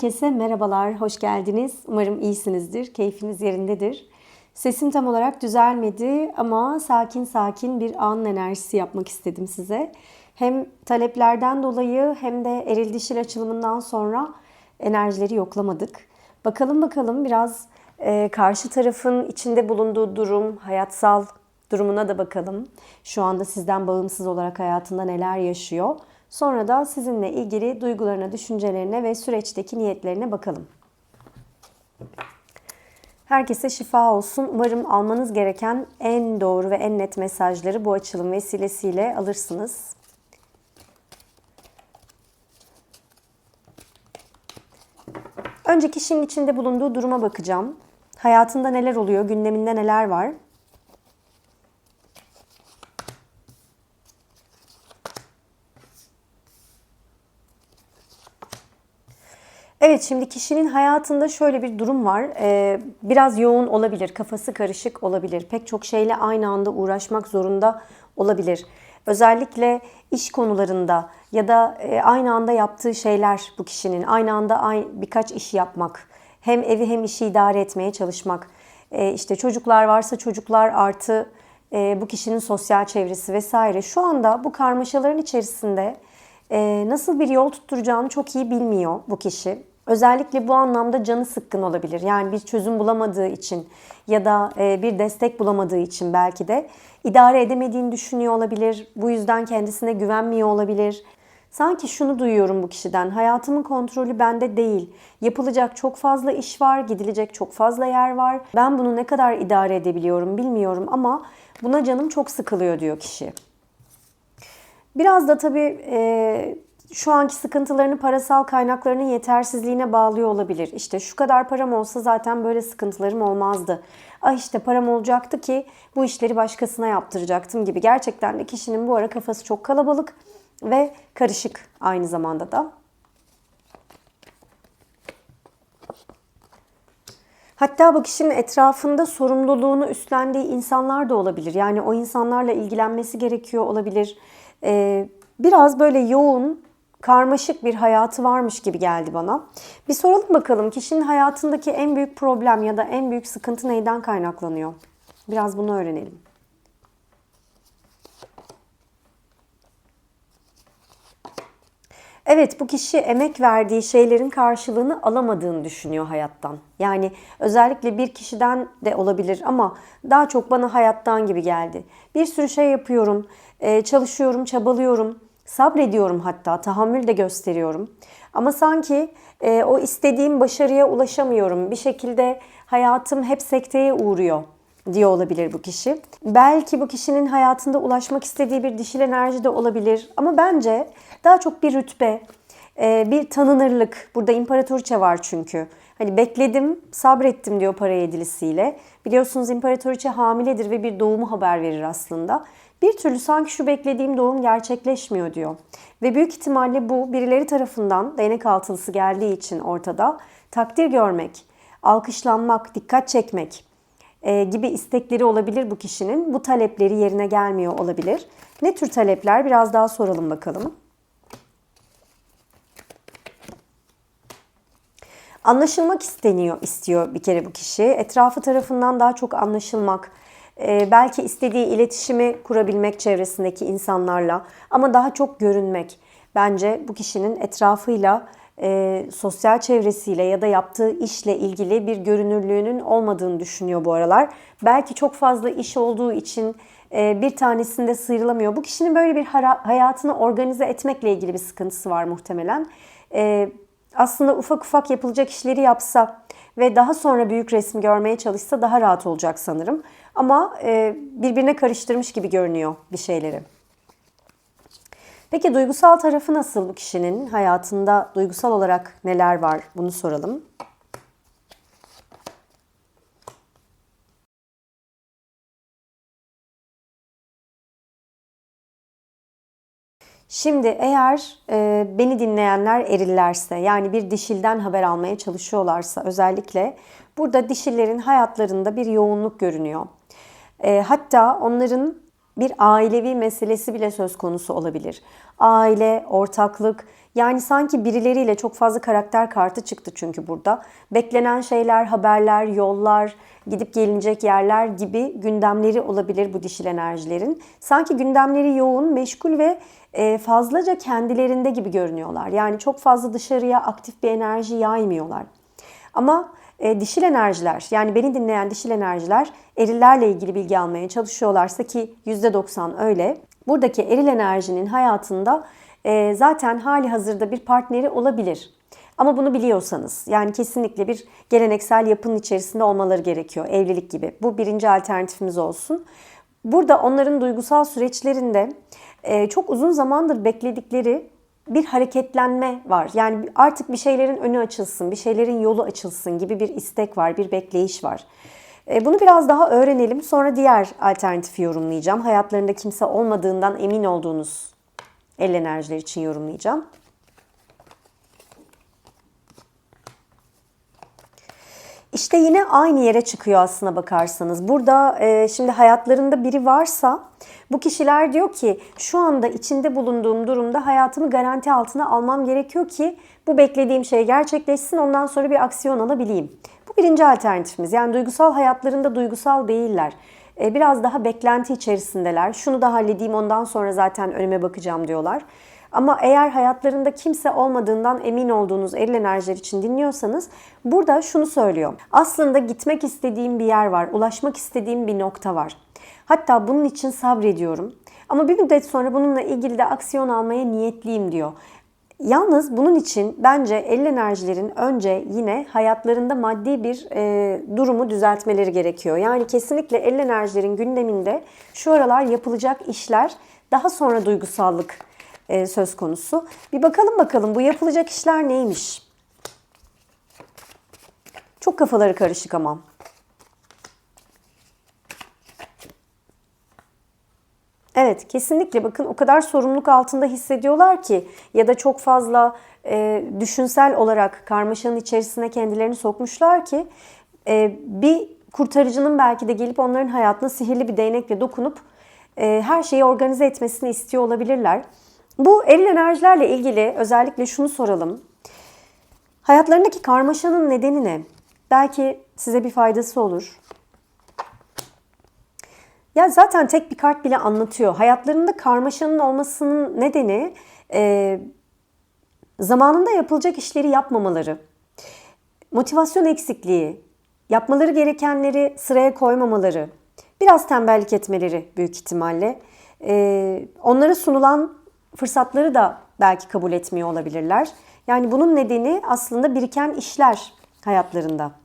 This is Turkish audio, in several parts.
Herkese merhabalar, hoş geldiniz. Umarım iyisinizdir, keyfiniz yerindedir. Sesim tam olarak düzelmedi ama sakin sakin bir an enerjisi yapmak istedim size. Hem taleplerden dolayı hem de eril dişil açılımından sonra enerjileri yoklamadık. Bakalım bakalım biraz e, karşı tarafın içinde bulunduğu durum, hayatsal durumuna da bakalım. Şu anda sizden bağımsız olarak hayatında neler yaşıyor. Sonra da sizinle ilgili duygularına, düşüncelerine ve süreçteki niyetlerine bakalım. Herkese şifa olsun. Umarım almanız gereken en doğru ve en net mesajları bu açılım vesilesiyle alırsınız. Önce kişinin içinde bulunduğu duruma bakacağım. Hayatında neler oluyor, gündeminde neler var? Evet şimdi kişinin hayatında şöyle bir durum var. Ee, biraz yoğun olabilir, kafası karışık olabilir. Pek çok şeyle aynı anda uğraşmak zorunda olabilir. Özellikle iş konularında ya da e, aynı anda yaptığı şeyler bu kişinin. Aynı anda birkaç iş yapmak. Hem evi hem işi idare etmeye çalışmak. E, işte çocuklar varsa çocuklar artı e, bu kişinin sosyal çevresi vesaire. Şu anda bu karmaşaların içerisinde nasıl bir yol tutturacağını çok iyi bilmiyor bu kişi. Özellikle bu anlamda canı sıkkın olabilir. Yani bir çözüm bulamadığı için ya da e, bir destek bulamadığı için belki de idare edemediğini düşünüyor olabilir. Bu yüzden kendisine güvenmiyor olabilir. Sanki şunu duyuyorum bu kişiden. Hayatımın kontrolü bende değil. Yapılacak çok fazla iş var, gidilecek çok fazla yer var. Ben bunu ne kadar idare edebiliyorum bilmiyorum ama buna canım çok sıkılıyor diyor kişi. Biraz da tabii e, şu anki sıkıntılarını parasal kaynaklarının yetersizliğine bağlıyor olabilir. İşte şu kadar param olsa zaten böyle sıkıntılarım olmazdı. Ah işte param olacaktı ki bu işleri başkasına yaptıracaktım gibi. Gerçekten de kişinin bu ara kafası çok kalabalık ve karışık aynı zamanda da. Hatta bu kişinin etrafında sorumluluğunu üstlendiği insanlar da olabilir. Yani o insanlarla ilgilenmesi gerekiyor olabilir. Ee, biraz böyle yoğun karmaşık bir hayatı varmış gibi geldi bana. Bir soralım bakalım kişinin hayatındaki en büyük problem ya da en büyük sıkıntı neyden kaynaklanıyor? Biraz bunu öğrenelim. Evet bu kişi emek verdiği şeylerin karşılığını alamadığını düşünüyor hayattan. Yani özellikle bir kişiden de olabilir ama daha çok bana hayattan gibi geldi. Bir sürü şey yapıyorum, çalışıyorum, çabalıyorum Sabrediyorum hatta, tahammül de gösteriyorum. Ama sanki e, o istediğim başarıya ulaşamıyorum. Bir şekilde hayatım hep sekteye uğruyor diyor olabilir bu kişi. Belki bu kişinin hayatında ulaşmak istediği bir dişil enerji de olabilir. Ama bence daha çok bir rütbe, e, bir tanınırlık. Burada imparatoriçe var çünkü. Hani bekledim, sabrettim diyor para yedilisiyle. Biliyorsunuz imparatoriçe hamiledir ve bir doğumu haber verir aslında. Bir türlü sanki şu beklediğim doğum gerçekleşmiyor diyor. Ve büyük ihtimalle bu birileri tarafından değnek altılısı geldiği için ortada takdir görmek, alkışlanmak, dikkat çekmek e, gibi istekleri olabilir bu kişinin. Bu talepleri yerine gelmiyor olabilir. Ne tür talepler? Biraz daha soralım bakalım. Anlaşılmak isteniyor, istiyor bir kere bu kişi. Etrafı tarafından daha çok anlaşılmak, e, belki istediği iletişimi kurabilmek çevresindeki insanlarla ama daha çok görünmek. Bence bu kişinin etrafıyla, e, sosyal çevresiyle ya da yaptığı işle ilgili bir görünürlüğünün olmadığını düşünüyor bu aralar. Belki çok fazla iş olduğu için e, bir tanesinde sıyrılamıyor. Bu kişinin böyle bir hayatını organize etmekle ilgili bir sıkıntısı var muhtemelen. Aslında ufak ufak yapılacak işleri yapsa ve daha sonra büyük resmi görmeye çalışsa daha rahat olacak sanırım. Ama e, birbirine karıştırmış gibi görünüyor bir şeyleri. Peki duygusal tarafı nasıl bu kişinin? Hayatında duygusal olarak neler var? Bunu soralım. Şimdi eğer e, beni dinleyenler erillerse yani bir dişilden haber almaya çalışıyorlarsa özellikle burada dişillerin hayatlarında bir yoğunluk görünüyor. E, hatta onların bir ailevi meselesi bile söz konusu olabilir. Aile, ortaklık, yani sanki birileriyle çok fazla karakter kartı çıktı çünkü burada. Beklenen şeyler, haberler, yollar, gidip gelinecek yerler gibi gündemleri olabilir bu dişil enerjilerin. Sanki gündemleri yoğun, meşgul ve e, fazlaca kendilerinde gibi görünüyorlar. Yani çok fazla dışarıya aktif bir enerji yaymıyorlar. Ama e, dişil enerjiler yani beni dinleyen dişil enerjiler erillerle ilgili bilgi almaya çalışıyorlarsa ki %90 öyle. Buradaki eril enerjinin hayatında e, zaten hali hazırda bir partneri olabilir. Ama bunu biliyorsanız yani kesinlikle bir geleneksel yapının içerisinde olmaları gerekiyor evlilik gibi. Bu birinci alternatifimiz olsun. Burada onların duygusal süreçlerinde e, çok uzun zamandır bekledikleri bir hareketlenme var. Yani artık bir şeylerin önü açılsın, bir şeylerin yolu açılsın gibi bir istek var, bir bekleyiş var. E, bunu biraz daha öğrenelim. Sonra diğer alternatifi yorumlayacağım. Hayatlarında kimse olmadığından emin olduğunuz el enerjiler için yorumlayacağım. İşte yine aynı yere çıkıyor aslına bakarsanız. Burada e, şimdi hayatlarında biri varsa bu kişiler diyor ki şu anda içinde bulunduğum durumda hayatımı garanti altına almam gerekiyor ki bu beklediğim şey gerçekleşsin ondan sonra bir aksiyon alabileyim. Bu birinci alternatifimiz. Yani duygusal hayatlarında duygusal değiller. E, biraz daha beklenti içerisindeler. Şunu da halledeyim ondan sonra zaten önüme bakacağım diyorlar. Ama eğer hayatlarında kimse olmadığından emin olduğunuz eril enerjiler için dinliyorsanız burada şunu söylüyor. Aslında gitmek istediğim bir yer var, ulaşmak istediğim bir nokta var. Hatta bunun için sabrediyorum. Ama bir müddet sonra bununla ilgili de aksiyon almaya niyetliyim diyor. Yalnız bunun için bence el enerjilerin önce yine hayatlarında maddi bir e, durumu düzeltmeleri gerekiyor. Yani kesinlikle el enerjilerin gündeminde şu aralar yapılacak işler daha sonra duygusallık e, söz konusu. Bir bakalım bakalım bu yapılacak işler neymiş? Çok kafaları karışık ama. Evet kesinlikle bakın o kadar sorumluluk altında hissediyorlar ki ya da çok fazla e, düşünsel olarak karmaşanın içerisine kendilerini sokmuşlar ki e, bir kurtarıcının belki de gelip onların hayatına sihirli bir değnekle dokunup e, her şeyi organize etmesini istiyor olabilirler. Bu eril enerjilerle ilgili özellikle şunu soralım. Hayatlarındaki karmaşanın nedeni ne? Belki size bir faydası olur. Ya zaten tek bir kart bile anlatıyor. Hayatlarında karmaşanın olmasının nedeni e, zamanında yapılacak işleri yapmamaları, motivasyon eksikliği, yapmaları gerekenleri sıraya koymamaları, biraz tembellik etmeleri büyük ihtimalle. E, onlara sunulan fırsatları da belki kabul etmiyor olabilirler. Yani bunun nedeni aslında biriken işler hayatlarında.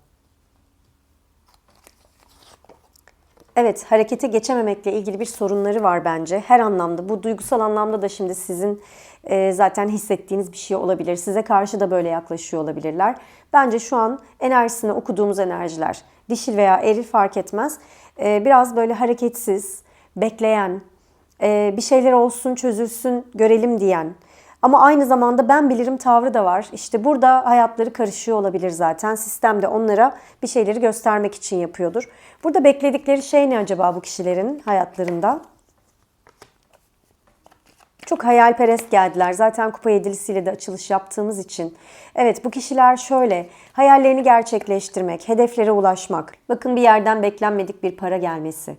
Evet, harekete geçememekle ilgili bir sorunları var bence. Her anlamda, bu duygusal anlamda da şimdi sizin e, zaten hissettiğiniz bir şey olabilir. Size karşı da böyle yaklaşıyor olabilirler. Bence şu an enerjisini okuduğumuz enerjiler, dişil veya eril fark etmez. E, biraz böyle hareketsiz, bekleyen, e, bir şeyler olsun, çözülsün, görelim diyen. Ama aynı zamanda ben bilirim tavrı da var. İşte burada hayatları karışıyor olabilir zaten. Sistem de onlara bir şeyleri göstermek için yapıyordur. Burada bekledikleri şey ne acaba bu kişilerin hayatlarında? Çok hayalperest geldiler. Zaten kupa yedilisiyle de açılış yaptığımız için. Evet bu kişiler şöyle. Hayallerini gerçekleştirmek, hedeflere ulaşmak. Bakın bir yerden beklenmedik bir para gelmesi.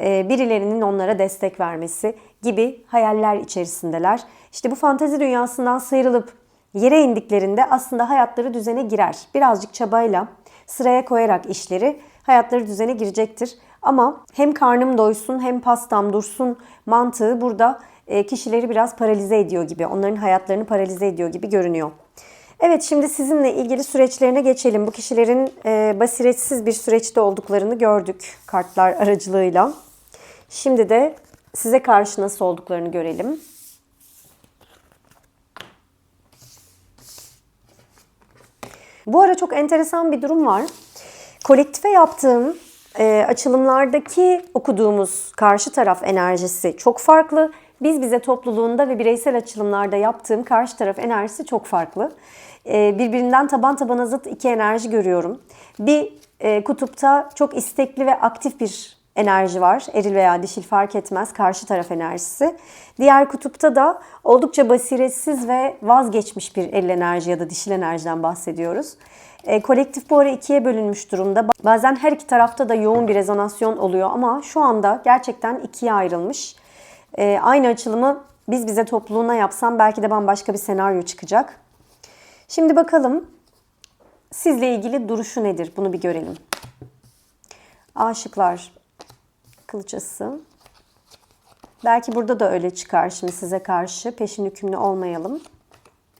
Birilerinin onlara destek vermesi gibi hayaller içerisindeler. İşte bu fantezi dünyasından sıyrılıp yere indiklerinde aslında hayatları düzene girer. Birazcık çabayla sıraya koyarak işleri hayatları düzene girecektir. Ama hem karnım doysun hem pastam dursun mantığı burada e, kişileri biraz paralize ediyor gibi, onların hayatlarını paralize ediyor gibi görünüyor. Evet şimdi sizinle ilgili süreçlerine geçelim. Bu kişilerin e, basiretsiz bir süreçte olduklarını gördük kartlar aracılığıyla. Şimdi de size karşı nasıl olduklarını görelim. Bu ara çok enteresan bir durum var. Kolektife yaptığım e, açılımlardaki okuduğumuz karşı taraf enerjisi çok farklı. Biz bize topluluğunda ve bireysel açılımlarda yaptığım karşı taraf enerjisi çok farklı. E, birbirinden taban tabana zıt iki enerji görüyorum. Bir e, kutupta çok istekli ve aktif bir enerji var. Eril veya dişil fark etmez. Karşı taraf enerjisi. Diğer kutupta da oldukça basiretsiz ve vazgeçmiş bir eril enerji ya da dişil enerjiden bahsediyoruz. E, kolektif bu ara ikiye bölünmüş durumda. Bazen her iki tarafta da yoğun bir rezonasyon oluyor ama şu anda gerçekten ikiye ayrılmış. E, aynı açılımı biz bize topluluğuna yapsam belki de bambaşka bir senaryo çıkacak. Şimdi bakalım sizle ilgili duruşu nedir? Bunu bir görelim. Aşıklar kılıçası. Belki burada da öyle çıkar şimdi size karşı. Peşin hükümlü olmayalım.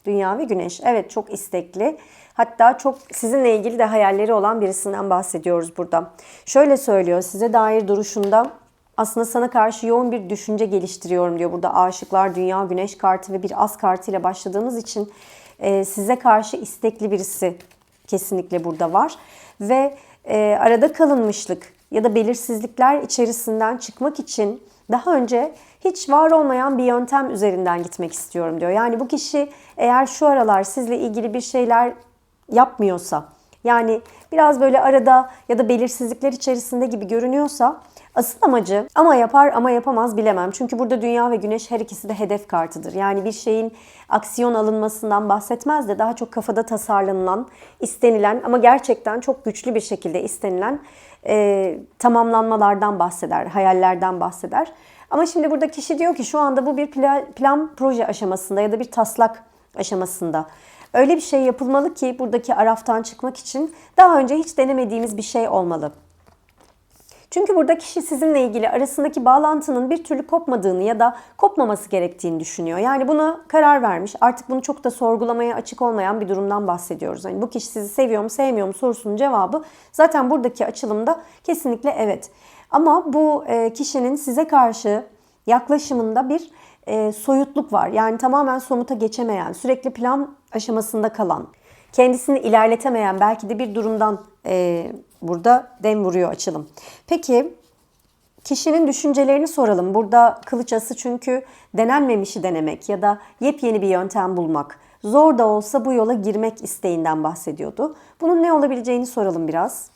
Dünya ve güneş. Evet çok istekli. Hatta çok sizinle ilgili de hayalleri olan birisinden bahsediyoruz burada. Şöyle söylüyor size dair duruşunda aslında sana karşı yoğun bir düşünce geliştiriyorum diyor. Burada aşıklar, dünya, güneş kartı ve bir as kartı ile başladığımız için e, size karşı istekli birisi kesinlikle burada var. Ve e, arada kalınmışlık ya da belirsizlikler içerisinden çıkmak için daha önce hiç var olmayan bir yöntem üzerinden gitmek istiyorum diyor. Yani bu kişi eğer şu aralar sizle ilgili bir şeyler yapmıyorsa, yani biraz böyle arada ya da belirsizlikler içerisinde gibi görünüyorsa asıl amacı ama yapar ama yapamaz bilemem. Çünkü burada dünya ve güneş her ikisi de hedef kartıdır. Yani bir şeyin aksiyon alınmasından bahsetmez de daha çok kafada tasarlanılan, istenilen ama gerçekten çok güçlü bir şekilde istenilen e, tamamlanmalardan bahseder, hayallerden bahseder. Ama şimdi burada kişi diyor ki şu anda bu bir plan, plan proje aşamasında ya da bir taslak aşamasında. Öyle bir şey yapılmalı ki buradaki araftan çıkmak için daha önce hiç denemediğimiz bir şey olmalı. Çünkü burada kişi sizinle ilgili arasındaki bağlantının bir türlü kopmadığını ya da kopmaması gerektiğini düşünüyor. Yani buna karar vermiş. Artık bunu çok da sorgulamaya açık olmayan bir durumdan bahsediyoruz. Yani bu kişi sizi seviyor mu, sevmiyor mu sorusunun cevabı zaten buradaki açılımda kesinlikle evet. Ama bu e, kişinin size karşı yaklaşımında bir e, soyutluk var. Yani tamamen somuta geçemeyen, sürekli plan aşamasında kalan, kendisini ilerletemeyen belki de bir durumdan e, burada dem vuruyor açılım. Peki kişinin düşüncelerini soralım. Burada kılıç ası çünkü denenmemişi denemek ya da yepyeni bir yöntem bulmak. Zor da olsa bu yola girmek isteğinden bahsediyordu. Bunun ne olabileceğini soralım biraz.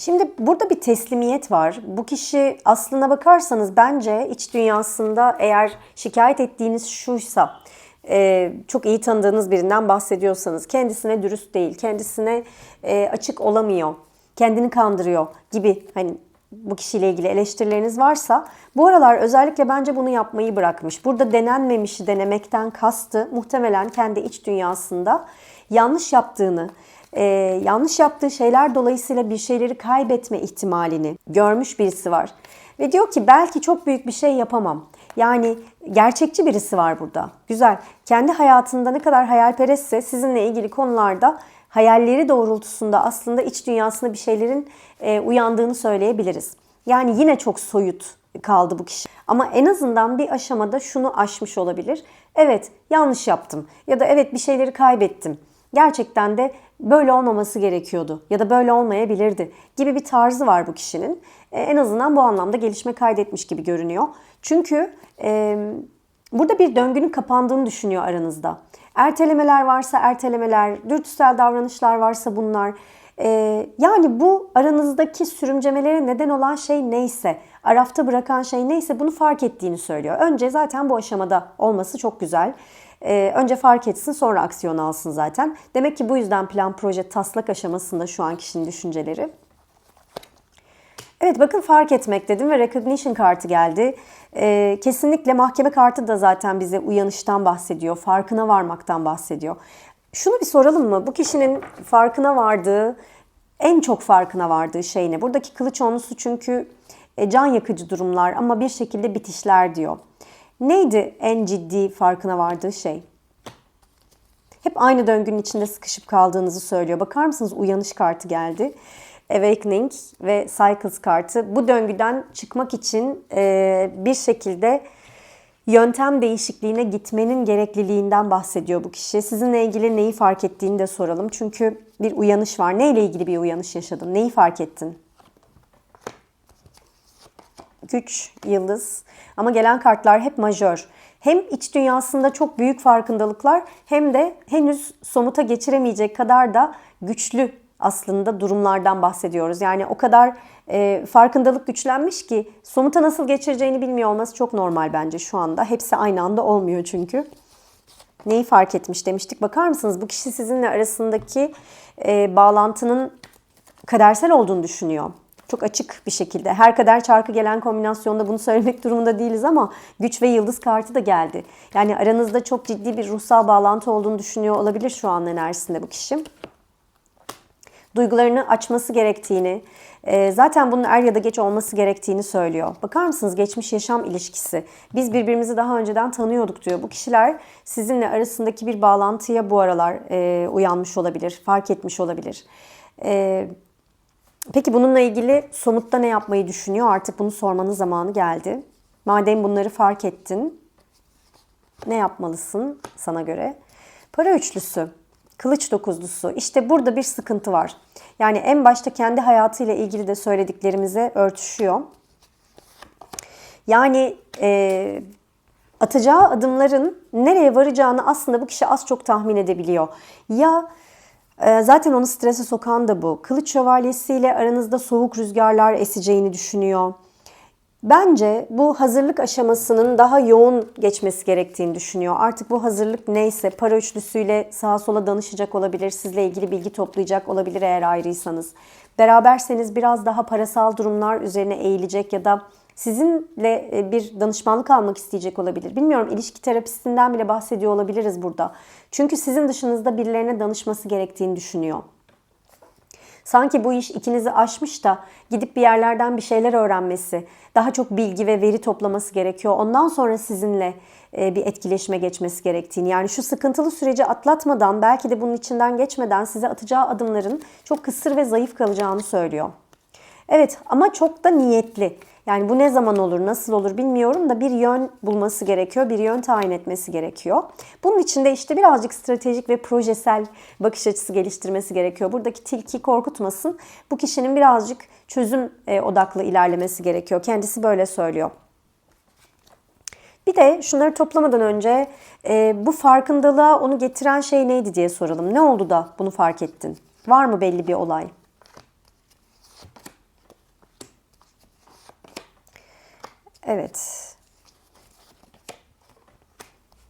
Şimdi burada bir teslimiyet var. Bu kişi aslına bakarsanız bence iç dünyasında eğer şikayet ettiğiniz şuysa, e, çok iyi tanıdığınız birinden bahsediyorsanız kendisine dürüst değil, kendisine e, açık olamıyor, kendini kandırıyor gibi hani bu kişiyle ilgili eleştirileriniz varsa bu aralar özellikle bence bunu yapmayı bırakmış. Burada denenmemişi denemekten kastı muhtemelen kendi iç dünyasında yanlış yaptığını, e, yanlış yaptığı şeyler dolayısıyla bir şeyleri kaybetme ihtimalini görmüş birisi var. Ve diyor ki belki çok büyük bir şey yapamam. Yani gerçekçi birisi var burada. Güzel. Kendi hayatında ne kadar hayalperestse sizinle ilgili konularda hayalleri doğrultusunda aslında iç dünyasında bir şeylerin e, uyandığını söyleyebiliriz. Yani yine çok soyut kaldı bu kişi. Ama en azından bir aşamada şunu aşmış olabilir. Evet yanlış yaptım ya da evet bir şeyleri kaybettim. Gerçekten de böyle olmaması gerekiyordu ya da böyle olmayabilirdi gibi bir tarzı var bu kişinin. E, en azından bu anlamda gelişme kaydetmiş gibi görünüyor. Çünkü e, burada bir döngünün kapandığını düşünüyor aranızda. Ertelemeler varsa ertelemeler, dürtüsel davranışlar varsa bunlar. E, yani bu aranızdaki sürümcemelere neden olan şey neyse, arafta bırakan şey neyse bunu fark ettiğini söylüyor. Önce zaten bu aşamada olması çok güzel. Ee, önce fark etsin sonra aksiyon alsın zaten. Demek ki bu yüzden plan proje taslak aşamasında şu an kişinin düşünceleri. Evet bakın fark etmek dedim ve recognition kartı geldi. Ee, kesinlikle mahkeme kartı da zaten bize uyanıştan bahsediyor, farkına varmaktan bahsediyor. Şunu bir soralım mı? Bu kişinin farkına vardığı, en çok farkına vardığı şey ne? Buradaki kılıç onlusu çünkü e, can yakıcı durumlar ama bir şekilde bitişler diyor. Neydi en ciddi farkına vardığı şey? Hep aynı döngünün içinde sıkışıp kaldığınızı söylüyor. Bakar mısınız uyanış kartı geldi. Awakening ve Cycles kartı. Bu döngüden çıkmak için e, bir şekilde yöntem değişikliğine gitmenin gerekliliğinden bahsediyor bu kişi. Sizinle ilgili neyi fark ettiğini de soralım. Çünkü bir uyanış var. Neyle ilgili bir uyanış yaşadın? Neyi fark ettin? Güç, yıldız. Ama gelen kartlar hep majör. Hem iç dünyasında çok büyük farkındalıklar hem de henüz somuta geçiremeyecek kadar da güçlü aslında durumlardan bahsediyoruz. Yani o kadar e, farkındalık güçlenmiş ki somuta nasıl geçireceğini bilmiyor olması çok normal bence şu anda. Hepsi aynı anda olmuyor çünkü. Neyi fark etmiş demiştik. Bakar mısınız bu kişi sizinle arasındaki e, bağlantının kadersel olduğunu düşünüyor. Çok açık bir şekilde. Her kader çarkı gelen kombinasyonda bunu söylemek durumunda değiliz ama güç ve yıldız kartı da geldi. Yani aranızda çok ciddi bir ruhsal bağlantı olduğunu düşünüyor olabilir şu an enerjisinde bu kişi duygularını açması gerektiğini, e, zaten bunun er ya da geç olması gerektiğini söylüyor. Bakar mısınız geçmiş yaşam ilişkisi. Biz birbirimizi daha önceden tanıyorduk diyor. Bu kişiler sizinle arasındaki bir bağlantıya bu aralar e, uyanmış olabilir, fark etmiş olabilir. E, peki bununla ilgili somutta ne yapmayı düşünüyor? Artık bunu sormanın zamanı geldi. Madem bunları fark ettin, ne yapmalısın sana göre? Para üçlüsü. Kılıç dokuzlusu. İşte burada bir sıkıntı var. Yani en başta kendi hayatıyla ilgili de söylediklerimize örtüşüyor. Yani e, atacağı adımların nereye varacağını aslında bu kişi az çok tahmin edebiliyor. Ya zaten onu strese sokan da bu. Kılıç şövalyesiyle aranızda soğuk rüzgarlar eseceğini düşünüyor. Bence bu hazırlık aşamasının daha yoğun geçmesi gerektiğini düşünüyor. Artık bu hazırlık neyse para üçlüsüyle sağa sola danışacak olabilir, sizle ilgili bilgi toplayacak olabilir eğer ayrıysanız. Beraberseniz biraz daha parasal durumlar üzerine eğilecek ya da sizinle e, bir danışmanlık almak isteyecek olabilir. Bilmiyorum ilişki terapistinden bile bahsediyor olabiliriz burada. Çünkü sizin dışınızda birilerine danışması gerektiğini düşünüyor. Sanki bu iş ikinizi aşmış da gidip bir yerlerden bir şeyler öğrenmesi, daha çok bilgi ve veri toplaması gerekiyor. Ondan sonra sizinle e, bir etkileşime geçmesi gerektiğini. Yani şu sıkıntılı süreci atlatmadan, belki de bunun içinden geçmeden size atacağı adımların çok kısır ve zayıf kalacağını söylüyor. Evet ama çok da niyetli. Yani bu ne zaman olur, nasıl olur bilmiyorum da bir yön bulması gerekiyor, bir yön tayin etmesi gerekiyor. Bunun için de işte birazcık stratejik ve projesel bakış açısı geliştirmesi gerekiyor. Buradaki tilki korkutmasın. Bu kişinin birazcık çözüm e, odaklı ilerlemesi gerekiyor. Kendisi böyle söylüyor. Bir de şunları toplamadan önce e, bu farkındalığa onu getiren şey neydi diye soralım. Ne oldu da bunu fark ettin? Var mı belli bir olay? Evet.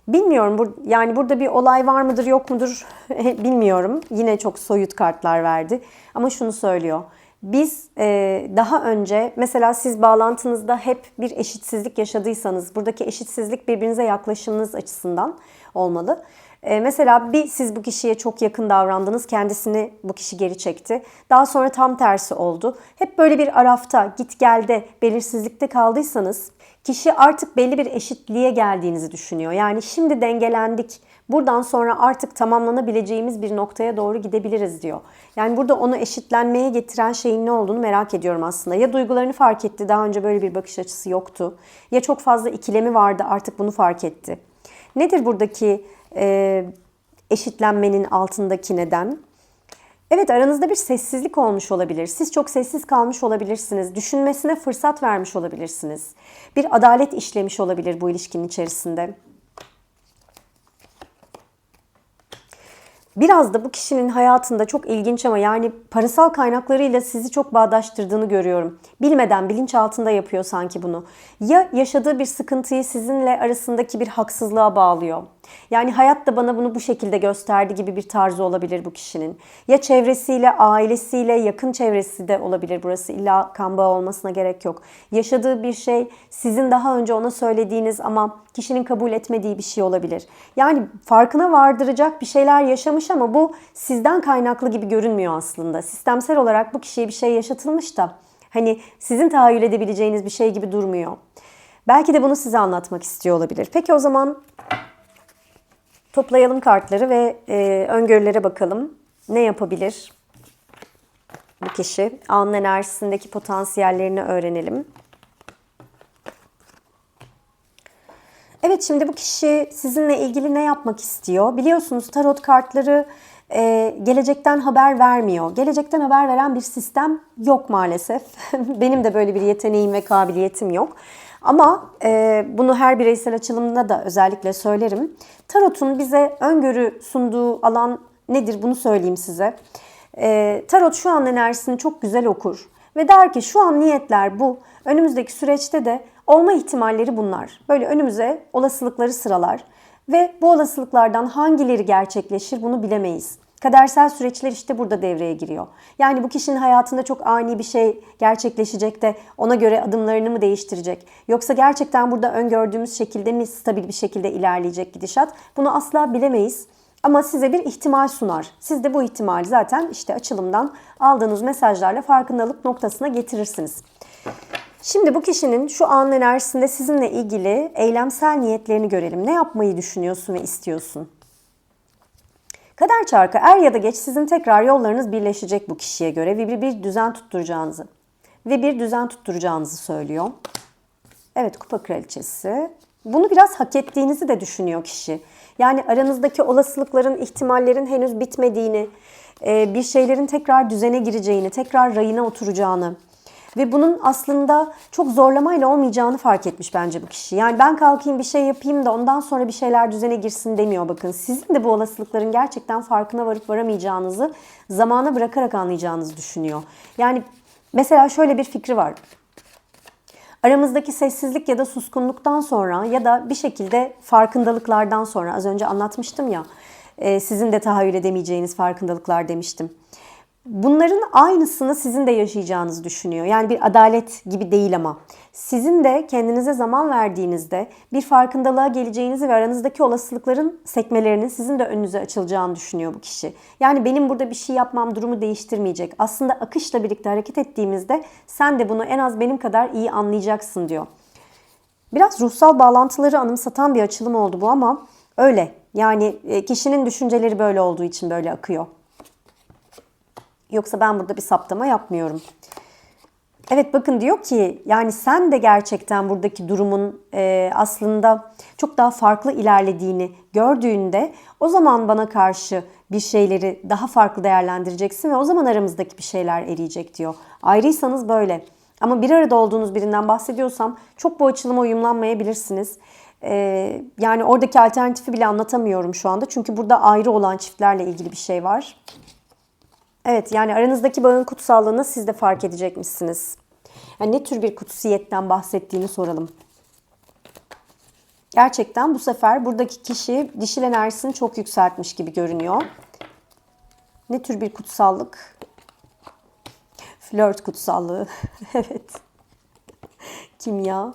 Bilmiyorum yani burada bir olay var mıdır yok mudur bilmiyorum. Yine çok soyut kartlar verdi. Ama şunu söylüyor. Biz e, daha önce mesela siz bağlantınızda hep bir eşitsizlik yaşadıysanız buradaki eşitsizlik birbirinize yaklaşımınız açısından olmalı. E, mesela bir siz bu kişiye çok yakın davrandınız, kendisini bu kişi geri çekti. Daha sonra tam tersi oldu. Hep böyle bir arafta, git gelde, belirsizlikte kaldıysanız kişi artık belli bir eşitliğe geldiğinizi düşünüyor. Yani şimdi dengelendik. Buradan sonra artık tamamlanabileceğimiz bir noktaya doğru gidebiliriz diyor. Yani burada onu eşitlenmeye getiren şeyin ne olduğunu merak ediyorum aslında. Ya duygularını fark etti, daha önce böyle bir bakış açısı yoktu. Ya çok fazla ikilemi vardı, artık bunu fark etti. Nedir buradaki e, eşitlenmenin altındaki neden? Evet aranızda bir sessizlik olmuş olabilir. Siz çok sessiz kalmış olabilirsiniz. Düşünmesine fırsat vermiş olabilirsiniz. Bir adalet işlemiş olabilir bu ilişkinin içerisinde. Biraz da bu kişinin hayatında çok ilginç ama yani parasal kaynaklarıyla sizi çok bağdaştırdığını görüyorum. Bilmeden bilinçaltında yapıyor sanki bunu. Ya yaşadığı bir sıkıntıyı sizinle arasındaki bir haksızlığa bağlıyor. Yani hayat da bana bunu bu şekilde gösterdi gibi bir tarzı olabilir bu kişinin. Ya çevresiyle, ailesiyle, yakın çevresi de olabilir burası. İlla kan bağı olmasına gerek yok. Yaşadığı bir şey sizin daha önce ona söylediğiniz ama kişinin kabul etmediği bir şey olabilir. Yani farkına vardıracak bir şeyler yaşamış ama bu sizden kaynaklı gibi görünmüyor aslında. Sistemsel olarak bu kişiye bir şey yaşatılmış da hani sizin tahayyül edebileceğiniz bir şey gibi durmuyor. Belki de bunu size anlatmak istiyor olabilir. Peki o zaman Toplayalım kartları ve e, öngörülere bakalım. Ne yapabilir bu kişi? Anın enerjisindeki potansiyellerini öğrenelim. Evet şimdi bu kişi sizinle ilgili ne yapmak istiyor? Biliyorsunuz tarot kartları e, gelecekten haber vermiyor. Gelecekten haber veren bir sistem yok maalesef. Benim de böyle bir yeteneğim ve kabiliyetim yok. Ama e, bunu her bireysel açılımda da özellikle söylerim. Tarot'un bize öngörü sunduğu alan nedir bunu söyleyeyim size. E, Tarot şu an enerjisini çok güzel okur ve der ki şu an niyetler bu. Önümüzdeki süreçte de olma ihtimalleri bunlar. Böyle önümüze olasılıkları sıralar ve bu olasılıklardan hangileri gerçekleşir bunu bilemeyiz. Kadersel süreçler işte burada devreye giriyor. Yani bu kişinin hayatında çok ani bir şey gerçekleşecek de ona göre adımlarını mı değiştirecek? Yoksa gerçekten burada öngördüğümüz şekilde mi stabil bir şekilde ilerleyecek gidişat? Bunu asla bilemeyiz. Ama size bir ihtimal sunar. Siz de bu ihtimali zaten işte açılımdan aldığınız mesajlarla farkındalık noktasına getirirsiniz. Şimdi bu kişinin şu an enerjisinde sizinle ilgili eylemsel niyetlerini görelim. Ne yapmayı düşünüyorsun ve istiyorsun? Kader çarkı er ya da geç sizin tekrar yollarınız birleşecek bu kişiye göre ve bir, bir düzen tutturacağınızı ve bir düzen tutturacağınızı söylüyor. Evet kupa kraliçesi. Bunu biraz hak ettiğinizi de düşünüyor kişi. Yani aranızdaki olasılıkların, ihtimallerin henüz bitmediğini, bir şeylerin tekrar düzene gireceğini, tekrar rayına oturacağını, ve bunun aslında çok zorlamayla olmayacağını fark etmiş bence bu kişi. Yani ben kalkayım bir şey yapayım da ondan sonra bir şeyler düzene girsin demiyor bakın. Sizin de bu olasılıkların gerçekten farkına varıp varamayacağınızı zamana bırakarak anlayacağınızı düşünüyor. Yani mesela şöyle bir fikri var. Aramızdaki sessizlik ya da suskunluktan sonra ya da bir şekilde farkındalıklardan sonra az önce anlatmıştım ya sizin de tahayyül edemeyeceğiniz farkındalıklar demiştim. Bunların aynısını sizin de yaşayacağınızı düşünüyor. Yani bir adalet gibi değil ama. Sizin de kendinize zaman verdiğinizde bir farkındalığa geleceğinizi ve aranızdaki olasılıkların sekmelerinin sizin de önünüze açılacağını düşünüyor bu kişi. Yani benim burada bir şey yapmam durumu değiştirmeyecek. Aslında akışla birlikte hareket ettiğimizde sen de bunu en az benim kadar iyi anlayacaksın diyor. Biraz ruhsal bağlantıları anımsatan bir açılım oldu bu ama öyle. Yani e, kişinin düşünceleri böyle olduğu için böyle akıyor. Yoksa ben burada bir saptama yapmıyorum. Evet bakın diyor ki yani sen de gerçekten buradaki durumun e, aslında çok daha farklı ilerlediğini gördüğünde o zaman bana karşı bir şeyleri daha farklı değerlendireceksin ve o zaman aramızdaki bir şeyler eriyecek diyor. Ayrıysanız böyle. Ama bir arada olduğunuz birinden bahsediyorsam çok bu açılıma uyumlanmayabilirsiniz. Ee, yani oradaki alternatifi bile anlatamıyorum şu anda. Çünkü burada ayrı olan çiftlerle ilgili bir şey var. Evet yani aranızdaki bağın kutsallığını siz de fark edecekmişsiniz. Yani ne tür bir kutsiyetten bahsettiğini soralım. Gerçekten bu sefer buradaki kişi dişil enerjisini çok yükseltmiş gibi görünüyor. Ne tür bir kutsallık? Flört kutsallığı. evet. Kimya.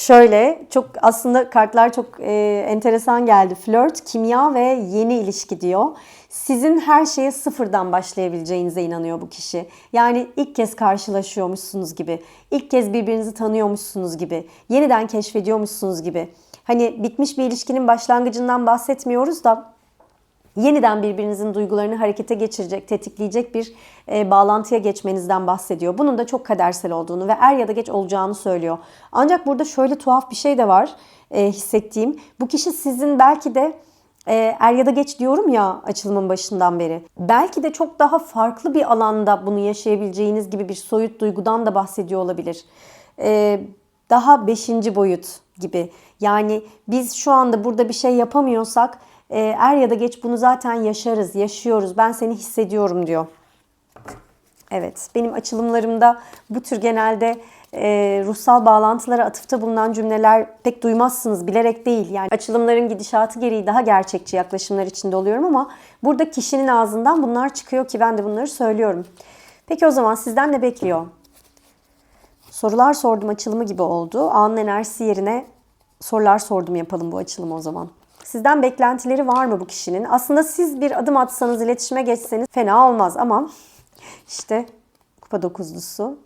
Şöyle çok aslında kartlar çok e, enteresan geldi. Flört, kimya ve yeni ilişki diyor. Sizin her şeye sıfırdan başlayabileceğinize inanıyor bu kişi. Yani ilk kez karşılaşıyormuşsunuz gibi, ilk kez birbirinizi tanıyormuşsunuz gibi, yeniden keşfediyormuşsunuz gibi. Hani bitmiş bir ilişkinin başlangıcından bahsetmiyoruz da yeniden birbirinizin duygularını harekete geçirecek, tetikleyecek bir e, bağlantıya geçmenizden bahsediyor. Bunun da çok kadersel olduğunu ve er ya da geç olacağını söylüyor. Ancak burada şöyle tuhaf bir şey de var e, hissettiğim. Bu kişi sizin belki de e, er ya da geç diyorum ya açılımın başından beri. Belki de çok daha farklı bir alanda bunu yaşayabileceğiniz gibi bir soyut duygudan da bahsediyor olabilir. E, daha beşinci boyut gibi. Yani biz şu anda burada bir şey yapamıyorsak e, er ya da geç bunu zaten yaşarız, yaşıyoruz. Ben seni hissediyorum diyor. Evet, benim açılımlarımda bu tür genelde e, ruhsal bağlantılara atıfta bulunan cümleler pek duymazsınız bilerek değil. Yani açılımların gidişatı gereği daha gerçekçi yaklaşımlar içinde oluyorum ama burada kişinin ağzından bunlar çıkıyor ki ben de bunları söylüyorum. Peki o zaman sizden ne bekliyor? Sorular sordum açılımı gibi oldu. Anın enerjisi yerine sorular sordum yapalım bu açılımı o zaman. Sizden beklentileri var mı bu kişinin? Aslında siz bir adım atsanız, iletişime geçseniz fena olmaz ama işte kupa dokuzlusu.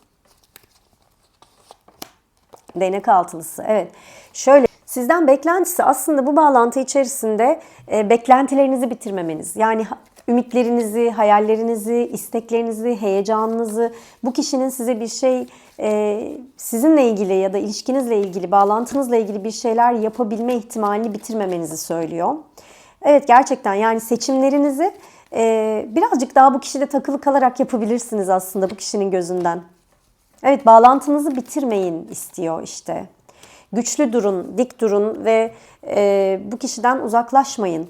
Değnek altılısı. Evet. Şöyle sizden beklentisi aslında bu bağlantı içerisinde e, beklentilerinizi bitirmemeniz. Yani ümitlerinizi, hayallerinizi, isteklerinizi, heyecanınızı, bu kişinin size bir şey e, sizinle ilgili ya da ilişkinizle ilgili, bağlantınızla ilgili bir şeyler yapabilme ihtimalini bitirmemenizi söylüyor. Evet gerçekten yani seçimlerinizi e, birazcık daha bu kişide takılı kalarak yapabilirsiniz aslında bu kişinin gözünden. Evet bağlantınızı bitirmeyin istiyor işte. Güçlü durun, dik durun ve e, bu kişiden uzaklaşmayın.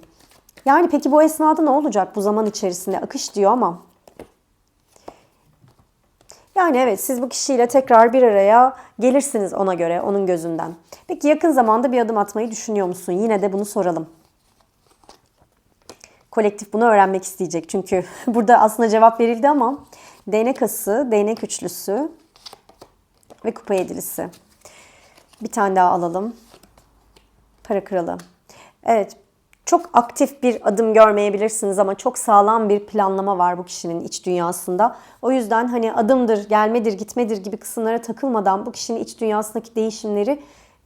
Yani peki bu esnada ne olacak bu zaman içerisinde? Akış diyor ama. Yani evet siz bu kişiyle tekrar bir araya gelirsiniz ona göre, onun gözünden. Peki yakın zamanda bir adım atmayı düşünüyor musun? Yine de bunu soralım. Kolektif bunu öğrenmek isteyecek. Çünkü burada aslında cevap verildi ama değnek ası, değnek üçlüsü ve kupa yedilisi. Bir tane daha alalım. Para kralı. Evet, çok aktif bir adım görmeyebilirsiniz ama çok sağlam bir planlama var bu kişinin iç dünyasında. O yüzden hani adımdır, gelmedir, gitmedir gibi kısımlara takılmadan bu kişinin iç dünyasındaki değişimleri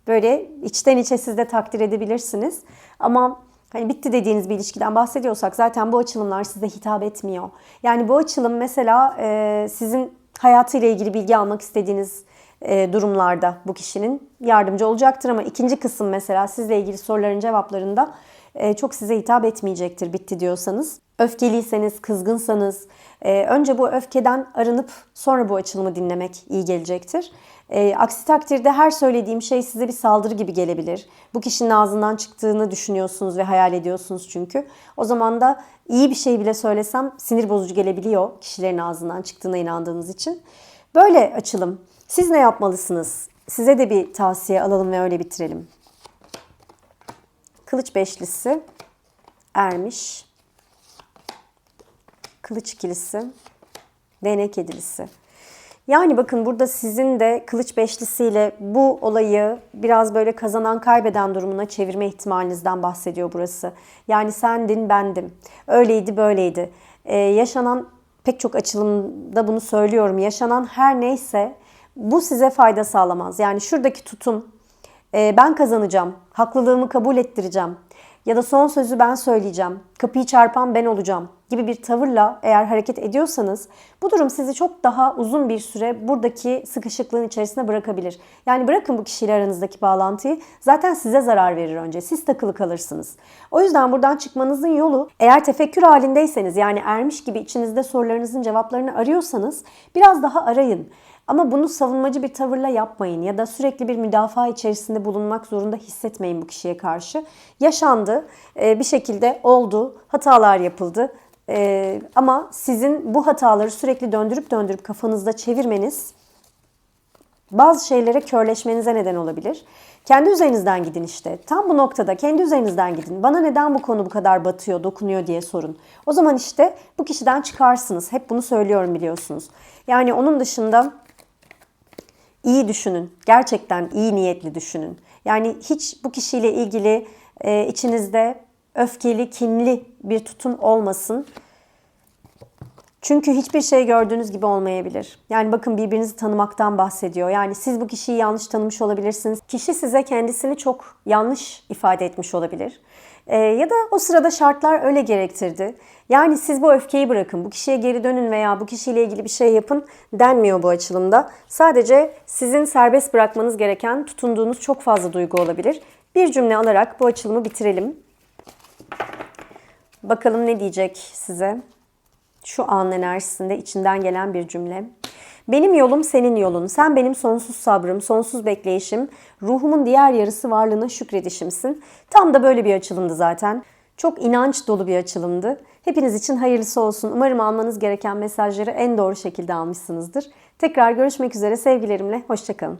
böyle içten içe siz de takdir edebilirsiniz. Ama hani bitti dediğiniz bir ilişkiden bahsediyorsak zaten bu açılımlar size hitap etmiyor. Yani bu açılım mesela e, sizin hayatıyla ilgili bilgi almak istediğiniz e, durumlarda bu kişinin yardımcı olacaktır ama ikinci kısım mesela sizle ilgili soruların cevaplarında çok size hitap etmeyecektir bitti diyorsanız. Öfkeliyseniz, kızgınsanız e, önce bu öfkeden arınıp sonra bu açılımı dinlemek iyi gelecektir. E, aksi takdirde her söylediğim şey size bir saldırı gibi gelebilir. Bu kişinin ağzından çıktığını düşünüyorsunuz ve hayal ediyorsunuz çünkü. O zaman da iyi bir şey bile söylesem sinir bozucu gelebiliyor kişilerin ağzından çıktığına inandığınız için. Böyle açılım. Siz ne yapmalısınız? Size de bir tavsiye alalım ve öyle bitirelim. Kılıç beşlisi, ermiş, kılıç ikilisi, değnek yedilisi. Yani bakın burada sizin de kılıç beşlisiyle bu olayı biraz böyle kazanan kaybeden durumuna çevirme ihtimalinizden bahsediyor burası. Yani sendin bendim. Öyleydi böyleydi. Ee, yaşanan pek çok açılımda bunu söylüyorum. Yaşanan her neyse bu size fayda sağlamaz. Yani şuradaki tutum e, ben kazanacağım, haklılığımı kabul ettireceğim ya da son sözü ben söyleyeceğim, kapıyı çarpan ben olacağım gibi bir tavırla eğer hareket ediyorsanız bu durum sizi çok daha uzun bir süre buradaki sıkışıklığın içerisine bırakabilir. Yani bırakın bu kişiyle aranızdaki bağlantıyı zaten size zarar verir önce. Siz takılı kalırsınız. O yüzden buradan çıkmanızın yolu eğer tefekkür halindeyseniz yani ermiş gibi içinizde sorularınızın cevaplarını arıyorsanız biraz daha arayın. Ama bunu savunmacı bir tavırla yapmayın ya da sürekli bir müdafaa içerisinde bulunmak zorunda hissetmeyin bu kişiye karşı. Yaşandı, bir şekilde oldu, hatalar yapıldı. Ama sizin bu hataları sürekli döndürüp döndürüp kafanızda çevirmeniz bazı şeylere körleşmenize neden olabilir. Kendi üzerinizden gidin işte. Tam bu noktada kendi üzerinizden gidin. Bana neden bu konu bu kadar batıyor, dokunuyor diye sorun. O zaman işte bu kişiden çıkarsınız. Hep bunu söylüyorum biliyorsunuz. Yani onun dışında iyi düşünün. Gerçekten iyi niyetli düşünün. Yani hiç bu kişiyle ilgili e, içinizde öfkeli, kinli bir tutum olmasın. Çünkü hiçbir şey gördüğünüz gibi olmayabilir. Yani bakın birbirinizi tanımaktan bahsediyor. Yani siz bu kişiyi yanlış tanımış olabilirsiniz. Kişi size kendisini çok yanlış ifade etmiş olabilir. Ee, ya da o sırada şartlar öyle gerektirdi. Yani siz bu öfkeyi bırakın, bu kişiye geri dönün veya bu kişiyle ilgili bir şey yapın denmiyor bu açılımda. Sadece sizin serbest bırakmanız gereken tutunduğunuz çok fazla duygu olabilir. Bir cümle alarak bu açılımı bitirelim. Bakalım ne diyecek size? Şu an enerjisinde içinden gelen bir cümle. Benim yolum senin yolun. Sen benim sonsuz sabrım, sonsuz bekleyişim, ruhumun diğer yarısı varlığına şükredişimsin. Tam da böyle bir açılımdı zaten. Çok inanç dolu bir açılımdı. Hepiniz için hayırlısı olsun. Umarım almanız gereken mesajları en doğru şekilde almışsınızdır. Tekrar görüşmek üzere sevgilerimle. Hoşçakalın.